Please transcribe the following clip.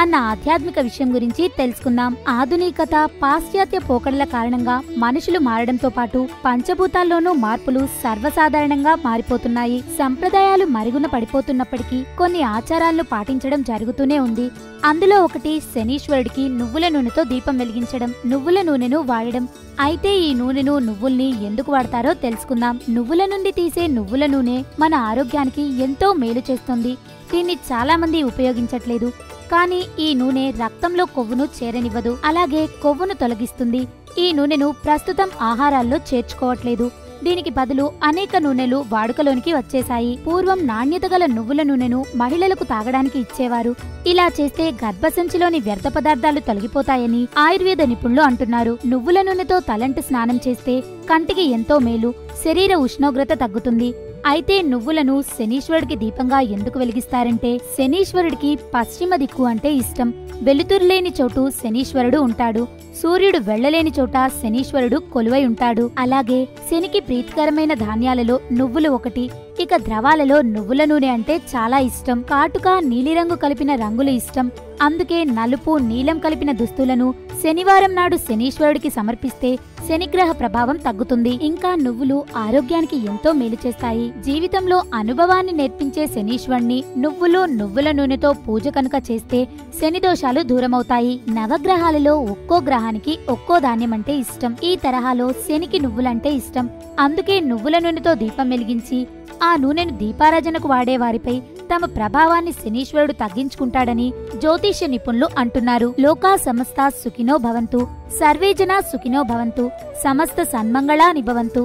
అన్న ఆధ్యాత్మిక విషయం గురించి తెలుసుకుందాం. ఆధునికత పాశ్చాత్య పోకడల కారణంగా మనుషులు మారడంతో పాటు పంచభూతాల్లోనూ మార్పులు సర్వసాధారణంగా మారిపోతున్నాయి. సంప్రదాయాలు మరుగున పడిపోతున్నప్పటికీ కొన్ని ఆచారాలను పాటించడం జరుగుతూనే ఉంది. అందులో ఒకటి శనీశ్వరుడికి నువ్వుల నూనెతో దీపం వెలిగించడం నువ్వుల నూనెను వాడడం. అయితే ఈ నూనెను నువ్వుల్ని ఎందుకు వాడతారో తెలుసుకుందాం. నువ్వుల నుండి తీసే నువ్వుల నూనె మన ఆరోగ్యానికి ఎంతో మేలు చేస్తుంది. దీన్ని చాలా మంది ఉపయోగించట్లేదు. కానీ ఈ నూనె రక్తంలో కొవ్వును చేరనివ్వదు. అలాగే కొవ్వును తొలగిస్తుంది. ఈ నూనెను ప్రస్తుతం ఆహారాల్లో చేర్చుకోవట్లేదు. దీనికి బదులు అనేక నూనెలు వాడుకలోనికి వచ్చేశాయి. పూర్వం నాణ్యత గల నువ్వుల నూనెను మహిళలకు తాగడానికి ఇచ్చేవారు. ఇలా చేస్తే గర్భసంచిలోని వ్యర్థ పదార్థాలు తొలగిపోతాయని ఆయుర్వేద నిపుణులు అంటున్నారు. నువ్వుల నూనెతో తలంటు స్నానం చేస్తే కంటికి ఎంతో మేలు. శరీర ఉష్ణోగ్రత తగ్గుతుంది. అయితే నువ్వులను శనీశ్వరుడికి దీపంగా ఎందుకు వెలిగిస్తారంటే శనీశ్వరుడికి పశ్చిమ దిక్కు అంటే ఇష్టం. వెలుతురు లేని చోటు శనీశ్వరుడు ఉంటాడు. సూర్యుడు వెళ్ళలేని చోట శనీశ్వరుడు కొలువై ఉంటాడు. అలాగే శనికి ప్రీతికరమైన ధాన్యాలలో నువ్వులు ఒకటి ఇక ద్రవాలలో నువ్వుల నూనె అంటే చాలా ఇష్టం. కాటుక నీలిరంగు కలిపిన రంగులు ఇష్టం. అందుకే నలుపు నీలం కలిపిన దుస్తులను శనివారం నాడు శనీశ్వరుడికి సమర్పిస్తే శనిగ్రహ ప్రభావం తగ్గుతుంది. ఇంకా నువ్వులు ఆరోగ్యానికి ఎంతో మేలు చేస్తాయి. జీవితంలో అనుభవాన్ని నేర్పించే శనీశ్వరుణ్ణి నువ్వులు నువ్వుల నూనెతో పూజ కనుక చేస్తే శని దోషాలు దూరమవుతాయి. నవగ్రహాలలో ఒక్కో గ్రహానికి ఒక్కో ధాన్యం అంటే ఇష్టం. ఈ తరహాలో శనికి నువ్వులంటే ఇష్టం. అందుకే నువ్వుల నూనెతో దీపం వెలిగించి ఆ నూనెను దీపారాజనకు వాడే వారిపై తమ ప్రభావాన్ని శనీశ్వరుడు తగ్గించుకుంటాడని జ్యోతిష్య నిపుణులు అంటున్నారు. లోకా సమస్త సుఖినో భవంతు సర్వేజన సుఖినో భవంతు సమస్త సన్మంగళాని భవంతు.